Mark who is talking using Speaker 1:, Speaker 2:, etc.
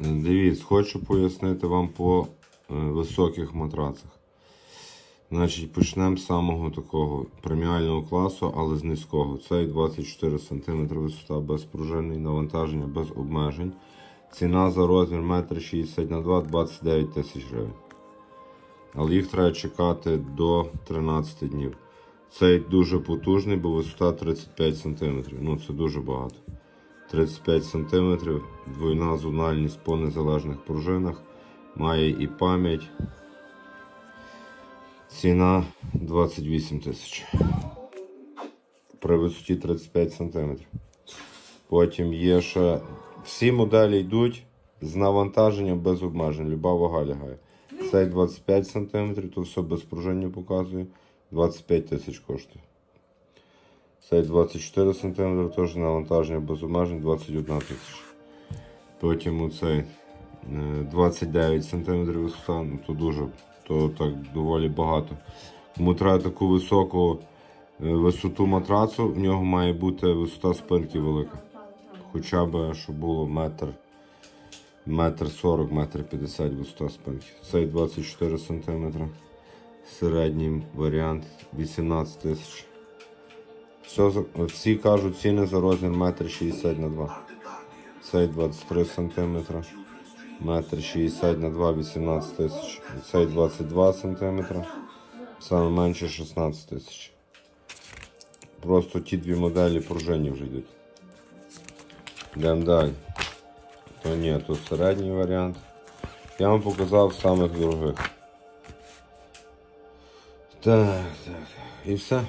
Speaker 1: Дивіться, хочу пояснити вам по е, високих матрацах. Значить, почнемо з самого такого преміального класу, але з низького. Цей 24 см висота без пружинної навантаження, без обмежень. Ціна за розмір 1,60 на 2 29 тисяч гривень. Але їх треба чекати до 13 днів. Цей дуже потужний, бо висота 35 см. Ну, це дуже багато. 35 см, двойна зональність по незалежних пружинах, має і пам'ять. Ціна 28 тисяч. При висоті 35 см. Потім є ще. Всі моделі йдуть з навантаженням без обмежень. Люба вага лягає. Цей 25 см, то все без пружинів показує. 25 тисяч коштує. Цей 24 см, теж навантаження без обмежень 21 тисяча. Потім оцей е, 29 см висота, ну то дуже, то так доволі багато. Кому треба таку високу е, висоту матрацу, в нього має бути висота спинки велика. Хоча б, щоб було метр, метр 40, метр 50 висота спинки. Цей 24 см. Середній варіант 18 тисяч. Все, всі кажуть ціни за розмір 1,60 на 2. Цей 23 см. Метр 60 на 2, 18 тисяч. Цей 22 см. Саме менше 16 тисяч. Просто ті дві моделі пружинні вже йдуть. Йдемо далі. То ні, то середній варіант. Я вам показав самих дорогих. Так, так. І все.